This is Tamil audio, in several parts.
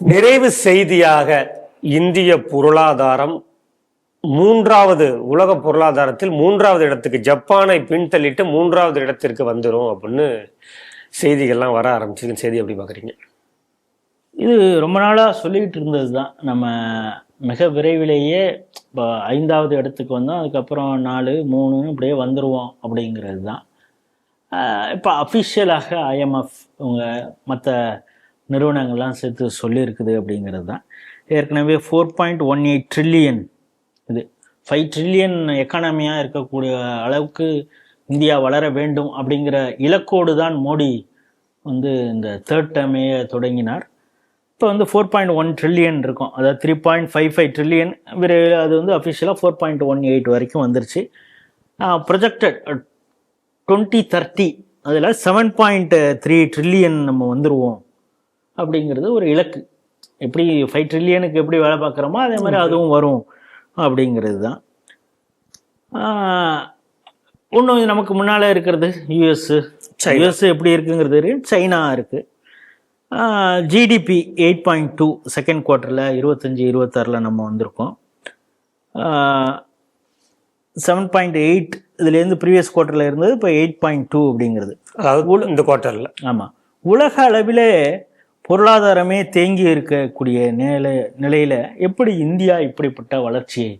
நிறைவு செய்தியாக இந்திய பொருளாதாரம் மூன்றாவது உலக பொருளாதாரத்தில் மூன்றாவது இடத்துக்கு ஜப்பானை பின்தள்ளிட்டு மூன்றாவது இடத்திற்கு வந்துடும் அப்படின்னு செய்திகள்லாம் வர ஆரம்பிச்சிருக்கு. செய்தி எப்படி பார்க்குறீங்க? இது ரொம்ப நாளாக சொல்லிக்கிட்டு இருந்தது தான். நம்ம மிக விரைவிலேயே இப்போ ஐந்தாவது இடத்துக்கு வந்தோம். அதுக்கப்புறம் நாலு மூணுன்னு இப்படியே வந்துடுவோம் அப்படிங்கிறது தான். இப்போ அஃபிஷியலாக ஐஎம்எஃப் இவங்க மற்ற நிறுவனங்கள்லாம் சேர்த்து சொல்லியிருக்குது அப்படிங்கிறது தான். ஏற்கனவே four point one eight trillion இது. ஃபைவ் ட்ரில்லியன் எக்கானமியாக இருக்கக்கூடிய அளவுக்கு இந்தியா வளர வேண்டும் அப்படிங்கிற இலக்கோடு தான் மோடி வந்து இந்த தேர்ட் டேர்மையே தொடங்கினார். இப்போ வந்து ஃபோர் பாயிண்ட் ஒன் ட்ரில்லியன் இருக்கும். அதாவது three point five five trillion அது வந்து அஃபிஷியலாக ஃபோர் பாயிண்ட் ஒன் எயிட் வரைக்கும் வந்துருச்சு. ப்ரொஜெக்டட் டுவெண்ட்டி தேர்ட்டி அதில் செவன் பாயிண்ட் த்ரீ ட்ரில்லியன் நம்ம வந்துடுவோம் அப்படிங்கிறது ஒரு இலக்கு. எப்படி ஃபைவ் ட்ரில்லியனுக்கு எப்படி வேலை பார்க்குறோமோ அதே மாதிரி அதுவும் வரும் அப்படிங்கிறது தான். இன்னும் நமக்கு முன்னால் இருக்கிறது யூஎஸ் யூஎஸ் எப்படி இருக்குங்கிறது இருக்கு. சைனா இருக்குது GDP eight point two second குவார்ட்டரில் இருபத்தஞ்சி இருபத்தாறில் நம்ம வந்திருக்கோம். செவன் பாயிண்ட் எயிட் இதுலேருந்து ப்ரீவியஸ் குவார்ட்டரில் இருந்தது இப்போ எயிட் பாயிண்ட் டூ அப்படிங்கிறது. அதாவது இந்த குவார்ட்டரில் ஆமாம் உலக அளவிலே பொருளாதாரமே தேங்கி இருக்கக்கூடிய நிலை நிலையில் எப்படி இந்தியா இப்படிப்பட்ட வளர்ச்சியை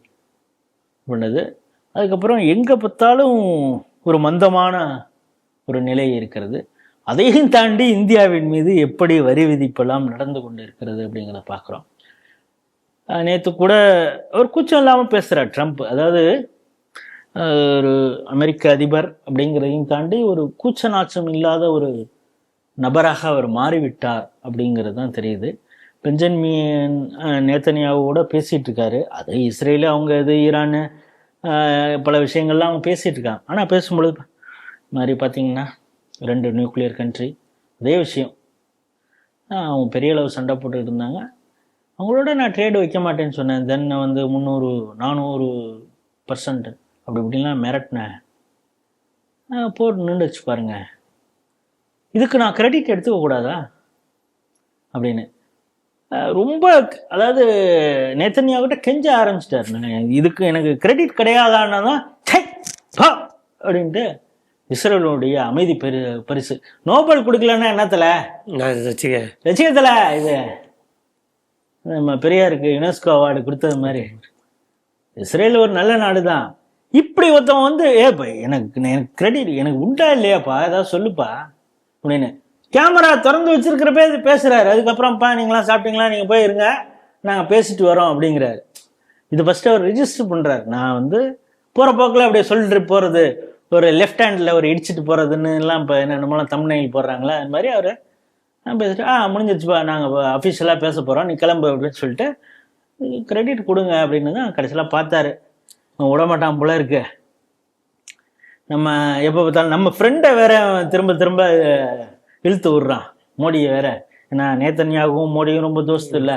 பண்ணது அதுக்கப்புறம் எங்கே பார்த்தாலும் ஒரு மந்தமான ஒரு நிலை இருக்கிறது. அதையும் தாண்டி இந்தியாவின் மீது எப்படி வரி விதிப்பெல்லாம் நடந்து கொண்டு இருக்கிறது அப்படிங்கிறத பார்க்குறோம். நேற்று கூட ஒரு கூச்சம் இல்லாமல் பேசுகிறார் ட்ரம்ப் அதாவது ஒரு அமெரிக்க அதிபர் அப்படிங்கிறதையும் தாண்டி ஒரு கூச்ச நாச்சம் இல்லாத ஒரு நபராக அவர் மாறிவிட்டார் அப்படிங்கிறது தான் தெரியுது பெஞ்சன்மியன் நேத்தனியாவோட பேசிகிட்டு இருக்காரு அது இஸ்ரேலு அவங்க இது ஈரானு பல விஷயங்கள்லாம் அவங்க பேசிகிட்டு இருக்காங்க ஆனால் பேசும்பொழுது மாதிரி பார்த்தீங்கன்னா ரெண்டு நியூக்ளியர் கண்ட்ரி அதே விஷயம். அவங்க பெரிய அளவு சண்டை போட்டுட்டு இருந்தாங்க. அவங்களோட நான் ட்ரேடு வைக்க மாட்டேன்னு சொன்னேன். தென் வந்து முந்நூறு நானூறு பர்சன்ட் அப்படி இப்படிலாம் மிரட்டினேன். அஹ், போட்டு நின்றுச்சு பாருங்கள் இதுக்கு நான் கிரெடிட் எடுத்துக்க கூடாதா? அப்படின்னு. ரொம்ப அதாவது நேத்தன்யாகிட்ட கெஞ்ச ஆரம்பிச்சிட்டாரு. இதுக்கு எனக்கு கிரெடிட் கிடையாதான்னா அப்படின்ட்டு இஸ்ரேலுடைய அமைதி பெரு பரிசு. நோபல் கொடுக்கலன்னா என்னத்துல? லட்சியத்தில் இது நம்ம பெரியாருக்கு யுனெஸ்கோ அவார்டு கொடுத்தது மாதிரி. இஸ்ரேல் ஒரு நல்ல நாடு தான். இப்படி ஒருத்தன் வந்து ஏப்பா எனக்கு எனக்கு கிரெடிட் எனக்கு உண்டா இல்லையாப்பா? ஏதாவது சொல்லுப்பா. அப்படின்னு. கேமரா திறந்து வச்சிருக்கிறப்பே இது பேசுகிறாரு அதுக்கப்புறம்ப்பா நீங்களாம் சாப்பிட்டீங்களா? நீங்கள் போய் இருங்க நாங்கள் பேசிட்டு வரோம் அப்படிங்கிறாரு. இது ஃபஸ்ட்டு அவர் ரிஜிஸ்டர் பண்ணுறாரு நான் வந்து போகிற போக்கில் அப்படியே சொல்லிட்டு போகிறது ஒரு லெஃப்ட் ஹேண்டில் ஒரு இடிச்சிட்டு போகிறதுன்னு எல்லாம் இப்போ என்ன நம்மளாம் தமிழ்நெயில் போடுறாங்களா? அது மாதிரி அவர் நான் பேசிட்டு ஆ முடிஞ்சிருச்சுப்பா. நாங்கள் அஃபிஷியலாக பேச போகிறோம் நீ கிளம்பு அப்படின்னு சொல்லிட்டு கிரெடிட் கொடுங்க அப்படின்னு தான் கடைசியில் பார்த்தாரு. விட விடமாட்டான் போல இருக்குது நம்ம எப்போ பார்த்தாலும் நம்ம ஃப்ரெண்டை வேற திரும்ப திரும்ப இழுத்து விட்றான். மோடியை வேற. ஏன்னா நேத்தன்யாகவும் மோடியும் ரொம்ப தோஸ்து இல்லை.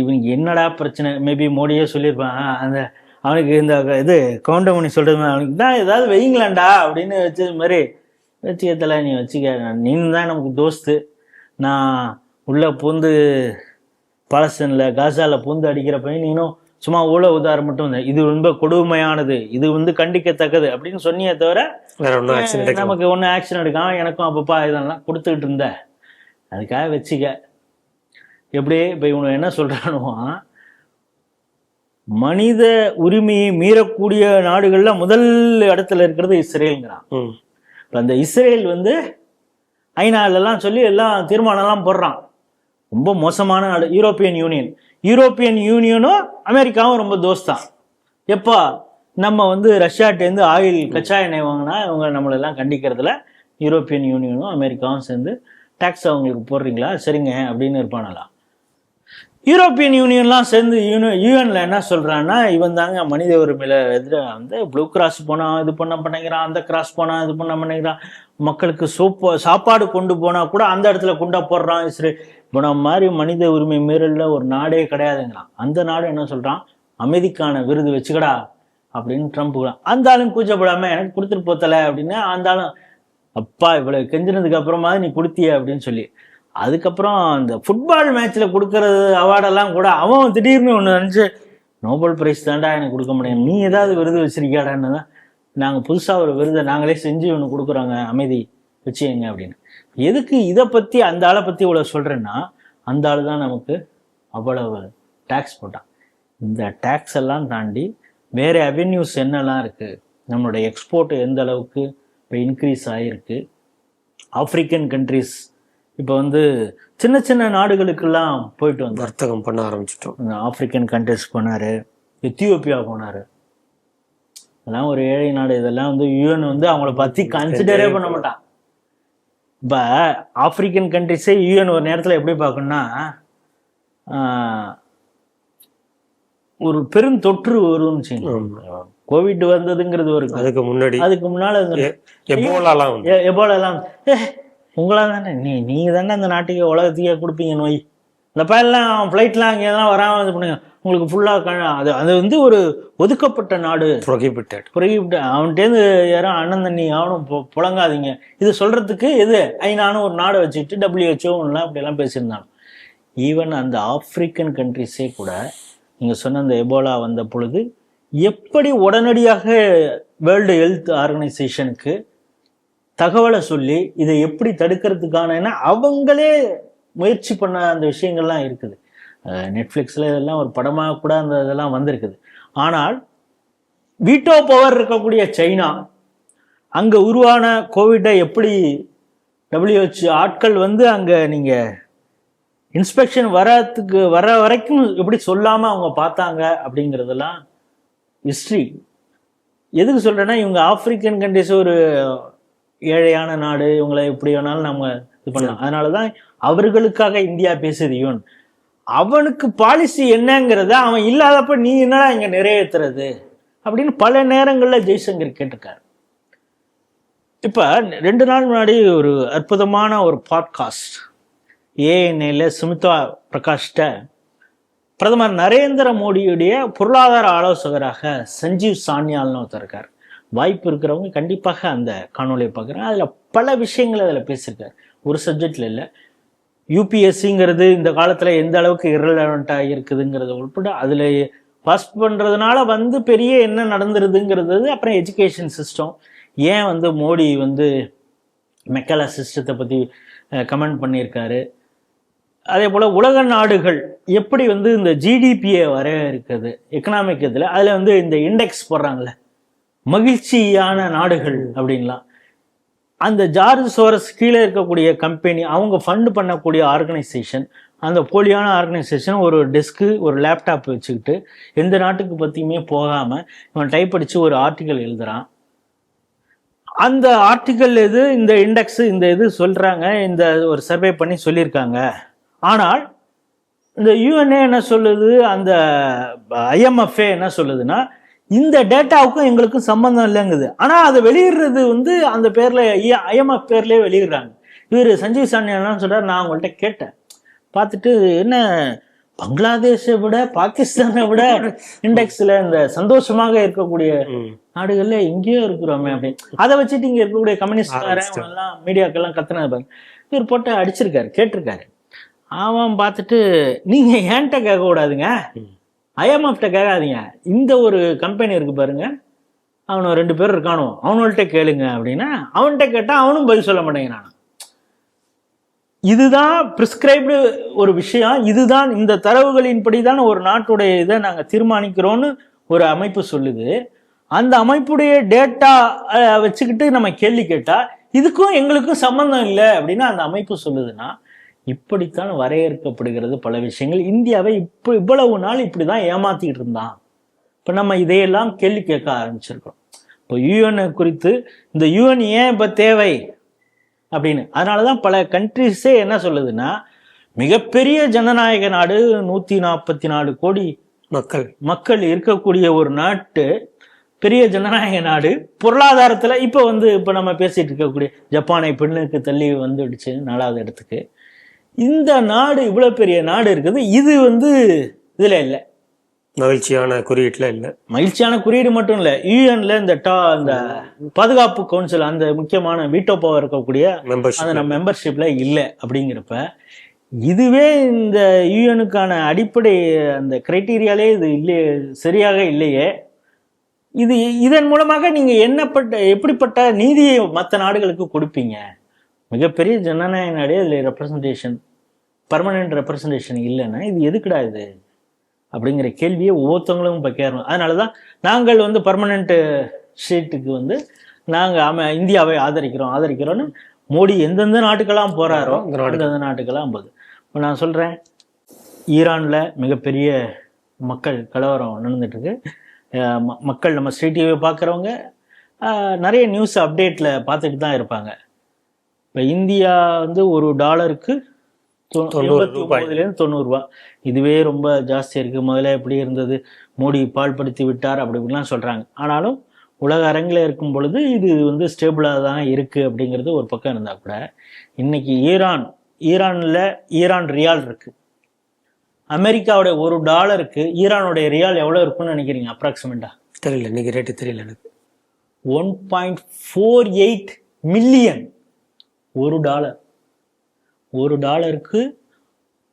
இவனுக்கு என்னடா பிரச்சனை? மேபி மோடியே சொல்லியிருப்பான். அந்த அவனுக்கு இந்த இது கவுண்டமணி சொல்கிறது அவனுக்கு தான் ஏதாவது வைங்களாண்டா அப்படின்னு வச்சது மாதிரி வச்சுக்கத்தில் நீ வச்சுக்க. நீனு தான் நமக்கு தோஸ்து. நான் உள்ளே பூந்து பாலஸ்தீனில் காசாவில் பூந்து அடிக்கிற பையன் நீனும் சும்மா ஊழ உதாரம் மட்டும் இது ரொம்ப கொடுமையானது இது வந்து கண்டிக்கத்தக்கது அப்படின்னு சொன்னியே தவிர நமக்கு ஒன்றும் ஆக்ஷன் எடுக்காம எனக்கும் அப்பப்பா இதெல்லாம் கொடுத்துக்கிட்டு இருந்த. அதுக்காக வச்சுக்க. எப்படி இப்போ இவனு என்ன சொல்கிறானுவான் மனித உரிமையை மீறக்கூடிய நாடுகள்ல முதல் இடத்துல இருக்கிறது இஸ்ரேலுங்கிறான். இப்போ அந்த இஸ்ரேல் வந்து ஐநாலெல்லாம் சொல்லி எல்லாம் தீர்மானம்லாம் போடுறான். ரொம்ப மோசமான நாடு யூரோப்பியன் யூனியன். யூரோப்பியன் யூனியனும் அமெரிக்காவும் ரொம்ப தோஸ்தான். எப்போ நம்ம வந்து ரஷ்யாட்டேருந்து ஆயில் கச்சா எண்ணெய் வாங்கினா இவங்க நம்மளெல்லாம் கண்டிக்கிறதுல யூரோப்பியன் யூனியனும் அமெரிக்காவும் சேர்ந்து டேக்ஸ் அவங்களுக்கு போடுறீங்களா? சரிங்க அப்படின்னு இருப்பானலாம் யூரோப்பியன் யூனியன்லாம் சேர்ந்து யூனி யூஎனில் என்ன சொல்கிறான்னா இவன் தாங்க மனித உரிமையில் எதிர வந்து ப்ளூ கிராஸ் போனால் இது பண்ண பண்ணிக்கிறான் அந்த கிராஸ் போனால் இது பண்ண பண்ணிக்கிறான் மக்களுக்கு சோப்பு சாப்பாடு கொண்டு போனால் கூட அந்த இடத்துல குண்டா போடுறான் இஸ்ரே இப்போ நம்ம மாதிரி மனித உரிமை மீறலில் ஒரு நாடே கிடையாதுங்கிறான் அந்த நாடு என்ன சொல்றான்? அமைதிக்கான விருது வச்சுக்கடா அப்படின்னு ட்ரம்ப் அந்த ஆளும் கூச்சப்படாம எனக்கு கொடுத்துட்டு போத்தல அப்படின்னு அந்த ஆளும் அப்பா இவ்வளவு கெஞ்சினதுக்கு அப்புறமா நீ கொடுத்திய அப்படின்னு சொல்லி. அதுக்கப்புறம் அந்த ஃபுட்பால் மேட்ச்ல கொடுக்கறது அவார்டெல்லாம் கூட அவன் திடீர்னு ஒன்று நினச்சி நோபல் பிரைஸ் தாண்டா எனக்கு கொடுக்க முடியும். நீ ஏதாவது விருது வச்சிருக்கியாடான்னு தான். நாங்கள் புதுசாக ஒரு விருதை நாங்களே செஞ்சு ஒன்று கொடுக்குறோங்க. அமைதி. வச்சுங்க அப்படின்னு. எதுக்கு இதை பற்றி அந்த ஆளை பற்றி இவ்வளோ சொல்கிறேன்னா அந்த ஆள் தான் நமக்கு அவ்வளவு டேக்ஸ் போட்டான். இந்த டேக்ஸ் எல்லாம் தாண்டி வேறு அவென்யூஸ் என்னெல்லாம் இருக்குது நம்மளுடைய எக்ஸ்போர்ட் எந்த அளவுக்கு இப்போ இன்க்ரீஸ் ஆகிருக்கு ஆப்பிரிக்கன் கண்ட்ரிஸ் இப்போ வந்து சின்ன சின்ன நாடுகளுக்கெல்லாம் போயிட்டு வந்தார். வர்த்தகம் பண்ண ஆரம்பிச்சிட்டோம். இந்த ஆப்பிரிக்கன் கண்ட்ரிஸ் போனார் எத்தியோப்பியா போனார். அதெல்லாம் ஒரு ஏழை நாடு இதெல்லாம் வந்து யூஎன் வந்து அவங்கள பற்றி கன்சிடரே பண்ண மாட்டான். இப்போ ஆப்பிரிக்கன் கண்ட்ரிஸே யூஎன் ஒரு நேரத்தில் எப்படி பார்க்கணும்னா ஒரு பெரும் தொற்று வரும்னு வச்சுக்கோங்க. கோவிட் வந்ததுங்கிறது ஒரு அதுக்கு முன்னாடி அதுக்கு முன்னால எபோலாலாம் எபோலாலாம். உங்களா தானே நீ நீங்க தானே அந்த நாட்டுக்கு உலகத்துக்கே கொடுப்பீங்க நோய். இந்த பையன்லாம் ஃப்ளைட்லாம் அங்கே எல்லாம் வராமல் இது பண்ணுங்க. உங்களுக்கு ஃபுல்லாக அது அது வந்து ஒரு ஒதுக்கப்பட்ட நாடு. ப்ரொஹிபிட்டட் புறகிவிட்டு அவன்கிட்டேருந்து யாரும் அண்ணன் தண்ணி அவனும் புழங்காதீங்க இது சொல்றதுக்கு எது? ஐநானும் ஒரு நாடை வச்சுக்கிட்டு டபிள்யூஹெச்ஓ எல்லாம் அப்படியெல்லாம் பேசியிருந்தாங்க ஈவன் அந்த ஆப்பிரிக்கன் கண்ட்ரிஸே கூட நீங்கள் சொன்ன அந்த எபோலா வந்த பொழுது எப்படி உடனடியாக வேர்ல்டு ஹெல்த் ஆர்கனைசேஷனுக்கு தகவலை சொல்லி இதை எப்படி தடுக்கிறதுக்கான அவங்களே முயற்சி பண்ண அந்த விஷயங்கள்லாம் இருக்குது. நெட்ஃப்ளிக்ஸில் இதெல்லாம் ஒரு படமாக கூட அந்த இதெல்லாம் வந்திருக்குது. ஆனால் வீட்டோ பவர் இருக்கக்கூடிய சைனா அங்கே உருவான கோவிட்டை எப்படி WHO ஆட்கள் வந்து அங்கே நீங்கள் இன்ஸ்பெக்ஷன் வரத்துக்கு வர வரைக்கும் எப்படி சொல்லாமல் அவங்க பார்த்தாங்க அப்படிங்கிறதெல்லாம் ஹிஸ்ட்ரி எதுக்கு சொல்கிறேன்னா இவங்க ஆப்பிரிக்கன் கண்ட்ரிஸ் ஒரு ஏழையான நாடு இவங்களை எப்படி வேணாலும் நம்ம இது பண்ணலாம். அதனால தான் அவர்களுக்காக இந்தியா பேசுது யூன் அவனுக்கு பாலிசி என்னங்கிறத அவன் இல்லாதப்ப நீ என்னடா இங்க நிறைவேற்றுறது அப்படின்னு பல நேரங்களில் ஜெய்சங்கர் கேட்டிருக்காரு. இப்போ ரெண்டு நாள் முன்னாடி ஒரு அற்புதமான ஒரு பாட்காஸ்ட் ஏஎன்ஏல சுமிதா பிரகாஷ்ட பிரதமர் நரேந்திர மோடியுடைய பொருளாதார ஆலோசகராக சஞ்சீவ் சான்யால்னு ஒருத்தர் இருக்கார். வாய்ப்பு இருக்கிறவங்க கண்டிப்பாக அந்த காணொலியை பார்க்குறேன் அதில் பல விஷயங்கள் அதில் பேசியிருக்காரு. ஒரு சப்ஜெக்டில் இல்லை யூபிஎஸ்சிங்கிறது இந்த காலத்தில் எந்த அளவுக்கு இரலவெண்ட்டாக இருக்குதுங்கிறது உட்பட அதில் பாஸ் பண்ணுறதுனால வந்து பெரிய என்ன நடந்துருதுங்கிறது அப்புறம் எஜுகேஷன் சிஸ்டம் ஏன் வந்து மோடி வந்து மெக்கலா சிஸ்டத்தை பற்றி கமெண்ட் பண்ணியிருக்காரு? அதே போல் உலக நாடுகள் எப்படி வந்து இந்த ஜிடிபியை வர இருக்குது எக்கனாமிக் இதில் அதில் வந்து இந்த இண்டெக்ஸ் போடுறாங்கல்ல மகிழ்ச்சியான நாடுகள் அப்படின்லாம். அந்த ஜார்ஜ் சோரஸ் கீழே இருக்கக்கூடிய கம்பெனி அவங்க ஃபண்டு பண்ணக்கூடிய ஆர்கனைசேஷன் அந்த போலியான ஆர்கனைசேஷன் ஒரு டெஸ்க்கு ஒரு லேப்டாப் வச்சுக்கிட்டு எந்த நாட்டுக்கு பற்றியுமே போகாமல் இவன் டைப் அடித்து ஒரு ஆர்டிக்கல் எழுதுகிறான் அந்த ஆர்டிக்கல் இது இந்த இண்டெக்ஸ் இந்த இது சொல்கிறாங்க இந்த ஒரு சர்வே பண்ணி சொல்லியிருக்காங்க. ஆனால் இந்த யூஎன்ஏ என்ன சொல்லுது அந்த ஐஎம்எஃப்ஏ என்ன சொல்லுதுன்னா இந்த டேட்டாவுக்கும் எங்களுக்கும் சம்பந்தம் இல்லைங்குது. ஆனால் அதை வெளியிடுறது வந்து அந்த பேரில் ஐஎம்எஃப் பேர்லேயே வெளியிடுறாங்க. இவர் சஞ்சீவ் சானியா என்ன சொல்றாரு நான் அவங்கள்ட்ட கேட்டேன். பார்த்துட்டு என்ன பங்களாதேஷை விட பாகிஸ்தானை விட இண்டெக்ஸில் இந்த சந்தோஷமாக இருக்கக்கூடிய. நாடுகள்ல எங்கேயோ இருக்கிறோமே அப்படின்னு அதை வச்சுட்டு இங்க இருக்கக்கூடிய கம்யூனிஸ்ட். எல்லாம் மீடியாக்கெல்லாம் கத்துனது பாருங்க இவர் போட்டு அடிச்சிருக்காரு கேட்டிருக்காரு. அவன் பார்த்துட்டு நீங்க ஏன்ட்ட கேட்க கூடாதுங்க ம். ஐஎம்எஃப்ட கேட்காதீங்க. இந்த ஒரு கம்பெனி இருக்கு பாருங்க. அவனு ரெண்டு பேர் இருக்கானோ அவனுள்கிட்ட கேளுங்க அப்படின்னா அவன்கிட்ட கேட்டால் அவனும் பதில் சொல்ல மாட்டேங்கிறான். இதுதான் ப்ரிஸ்கிரைப்டு ஒரு விஷயம். இதுதான் இந்த தரவுகளின்படி தான் ஒரு நாட்டுடைய இதை நாங்கள் தீர்மானிக்கிறோன்னு ஒரு அமைப்பு சொல்லுது. அந்த அமைப்புடைய டேட்டா வச்சுக்கிட்டு நம்ம கேள்வி கேட்டால் இதுக்கும் எங்களுக்கும் சம்மந்தம் இல்லை அப்படின்னு அந்த அமைப்பு சொல்லுதுன்னா இப்படித்தான் வரையறுக்கப்படுகிறது பல விஷயங்கள். இந்தியாவை இப்போ இவ்வளவு நாள் இப்படிதான் ஏமாத்திட்டு இருந்தான். இப்போ நம்ம இதையெல்லாம் கேள்வி கேட்க ஆரம்பிச்சிருக்கோம் இப்போ யூஎன் குறித்து இந்த யூஎன் ஏன் இப்போ தேவை அப்படின்னு. அதனால தான் பல கண்ட்ரிஸே என்ன சொல்லுதுன்னா மிகப்பெரிய ஜனநாயக நாடு நூற்றி நாற்பத்தி நாலு கோடி மக்கள். மக்கள் இருக்கக்கூடிய ஒரு நாட்டு பெரிய ஜனநாயக நாடு பொருளாதாரத்தில் இப்போ வந்து இப்போ நம்ம பேசிட்டு இருக்கக்கூடிய ஜப்பானை பெண்ணுக்கு தள்ளி வந்துடுச்சு நாலாவது இடத்துக்கு. இந்த நாடு இவ்வளோ பெரிய நாடு இருக்குது. இது வந்து இதில் இல்லை. மகிழ்ச்சியான குறியீட்டுல இல்ல. மகிழ்ச்சியான குறியீடு மட்டும் இல்ல. யூஎன்ல இந்த டா இந்த பாதுகாப்பு கவுன்சில் அந்த முக்கியமான வீட்டோ பவர் இருக்கக்கூடிய மெம்பர்ஷிப் அது நம்ம மெம்பர்ஷிப்ல இல்லை அப்படிங்கிறப்ப இதுவே இந்த யூஎனுக்கான அடிப்படை அந்த கிரைட்டீரியாலே இது இல்லையே சரியாக இல்லையே. இது இதன் மூலமாக நீங்க என்னப்பட்ட எப்படிப்பட்ட நீதியை மற்ற நாடுகளுக்கு கொடுப்பீங்க? மிகப்பெரிய ஜனநாயக நாடே இதில் ரெப்ரசன்டேஷன் பர்மனெண்ட் ரெப்ரசன்டேஷன் இல்லைன்னா இது எதுக்குடா இது? அப்படிங்கிற கேள்வியை ஒவ்வொருத்தவங்களும் இப்போ கேட்கணும் அதனால தான் நாங்கள் வந்து பர்மனெண்ட் ஸ்டேட்டுக்கு வந்து நாங்கள் ஆம இந்தியாவை ஆதரிக்கிறோம். ஆதரிக்கிறோன்னு மோடி எந்தெந்த நாட்டுக்கெல்லாம் நாடு- அந்தந்த நாட்டுக்கெல்லாம் போகுது. இப்போ நான் சொல்கிறேன் ஈரானில் மிகப்பெரிய மக்கள் கலவரம் நடந்துட்டு இருக்கு அஹ் ம- மக்கள் நம்ம டிவி பார்க்குறவங்க நிறைய நியூஸ் அப்டேட்டில் பார்த்துட்டு தான் இருப்பாங்க. இப்போ இந்தியா வந்து ஒரு டாலருக்கு தொண்ணூறு. ஒன்பதுலேருந்து தொண்ணூறுரூவா இதுவே ரொம்ப ஜாஸ்தி இருக்குது முதல்ல எப்படி இருந்தது. மோடி பால்படுத்தி விட்டார் அப்படி இப்படிலாம் சொல்கிறாங்க ஆனாலும் உலக அரங்கில் இருக்கும் பொழுது இது வந்து ஸ்டேபிளாக தான் இருக்குது அப்படிங்கிறது ஒரு பக்கம் இருந்தால் கூட இன்னைக்கு ஈரான் ஈரானில் ஈரான் ரியால் இருக்கு. அமெரிக்காவுடைய ஒரு டாலருக்கு ஈரானுடைய ரியால் எவ்வளோ இருக்கும்னு நினைக்கிறீங்க அப்ராக்சிமேட்டா தெரியல இன்னைக்கு ரேட்டு தெரியல எனக்கு. One point four eight million ஒரு டாலர் ஒரு டாலருக்கு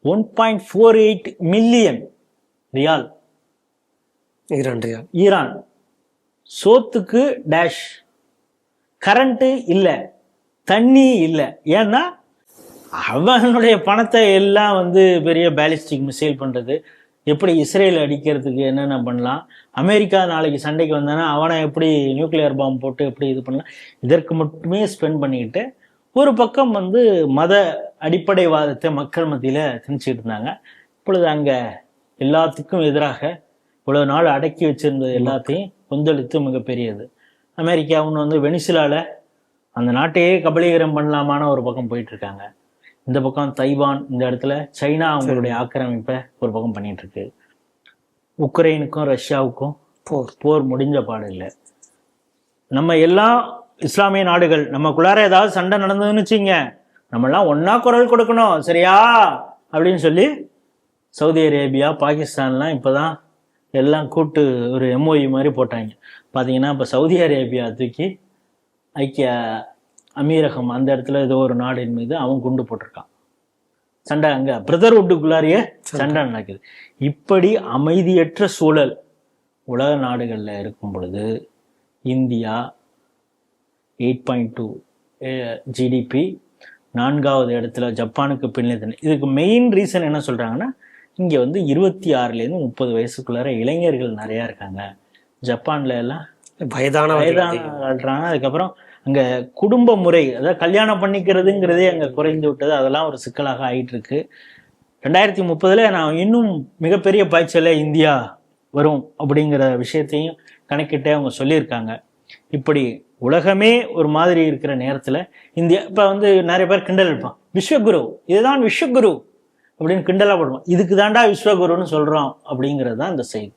one point four eight million rial Iran rial Iran. சோத்துக்கு டேஷ் கரண்ட்டு இல்லை. தண்ணி இல்லை. ஏன்னா அவனுடைய பணத்தை எல்லாம் வந்து பெரிய பேலிஸ்டிக் மிசைல் பண்ணுறது எப்படி இஸ்ரேல் அடிக்கிறதுக்கு என்னென்ன பண்ணலாம்? அமெரிக்கா நாளைக்கு சண்டைக்கு வந்தானா அவனை எப்படி நியூக்ளியர் பாம்பு போட்டு எப்படி இது பண்ணலாம்? இதற்கு மட்டுமே ஸ்பெண்ட் பண்ணிக்கிட்டு ஒரு பக்கம் வந்து மத அடிப்படைவாதத்தை மக்கள் மத்தியில் திணிச்சிட்டு இருந்தாங்க. இப்பொழுது அங்கே எல்லாத்துக்கும் எதிராக இவ்வளவு நாள் அடக்கி வச்சிருந்தது எல்லாத்தையும் கொந்தளித்து மிகப்பெரியது. அமெரிக்கா ஒன்று வந்து வெனிசுலால அந்த நாட்டையே கபலீகரம் பண்ணலாமான ஒரு பக்கம் போயிட்டு இருக்காங்க இந்த பக்கம் தைவான் இந்த இடத்துல சைனா அவங்களுடைய ஆக்கிரமிப்பை ஒரு பக்கம் பண்ணிட்டு இருக்கு உக்ரைனுக்கும் ரஷ்யாவுக்கும் போர். போர் முடிஞ்ச பாடு இல்லை. நம்ம எல்லாம் இஸ்லாமிய நாடுகள் நமக்குள்ளார ஏதாவது சண்டை நடந்ததுன்னு வச்சுங்க நம்மெல்லாம் ஒண்ணா குரல் கொடுக்கணும் சரியா? அப்படின்னு சொல்லி சவுதி அரேபியா பாகிஸ்தான்லாம் இப்போதான் எல்லாம் கூட்டு ஒரு எம்ஓஇ மாதிரி போட்டாங்க. பார்த்தீங்கன்னா இப்போ சவுதி அரேபியா தூக்கி ஐக்கிய அமீரகம் அந்த இடத்துல ஏதோ ஒரு நாடின் மீது அவன் குண்டு போட்டிருக்கான். சண்டை அங்க. பிரதர்வுட்டுக்குள்ளாரியே சண்டை. நடக்குது. இப்படி அமைதியற்ற சூழல் உலக நாடுகளில் இருக்கும் பொழுது India eight point two GDP நான்காவது இடத்துல ஜப்பானுக்கு பின்னிலை இதுக்கு மெயின் ரீசன் என்ன சொல்றாங்கன்னா இங்கே வந்து இருபத்தி ஆறுலேருந்து முப்பது வயசுக்குள்ளார இளைஞர்கள் நிறையா இருக்காங்க. ஜப்பான்ல எல்லாம் அதிகம். வயதான அதுக்கப்புறம் அங்க குடும்ப முறை அதாவது கல்யாணம் பண்ணிக்கிறதுங்கிறதே அங்க குறைந்து விட்டது. அதெல்லாம் ஒரு சிக்கலாக ஆயிட்டு இருக்கு ரெண்டாயிரத்தி முப்பதுல நான் இன்னும் மிகப்பெரிய பாய்ச்சல இந்தியா வரும் அப்படிங்கிற விஷயத்தையும் கணக்கிட்டே அவங்க சொல்லியிருக்காங்க. இப்படி உலகமே ஒரு மாதிரி இருக்கிற நேரத்துல இந்தியா இப்ப வந்து நிறைய பேர் கிண்டல் எடுப்பான் விஸ்வகுரு இதுதான் விஸ்வகுரு அப்படின்னு கிண்டலாக போடுவான். இதுக்கு தாண்டா விஸ்வகுருன்னு சொல்றோம் அப்படிங்கிறது தான் இந்த செய்தி.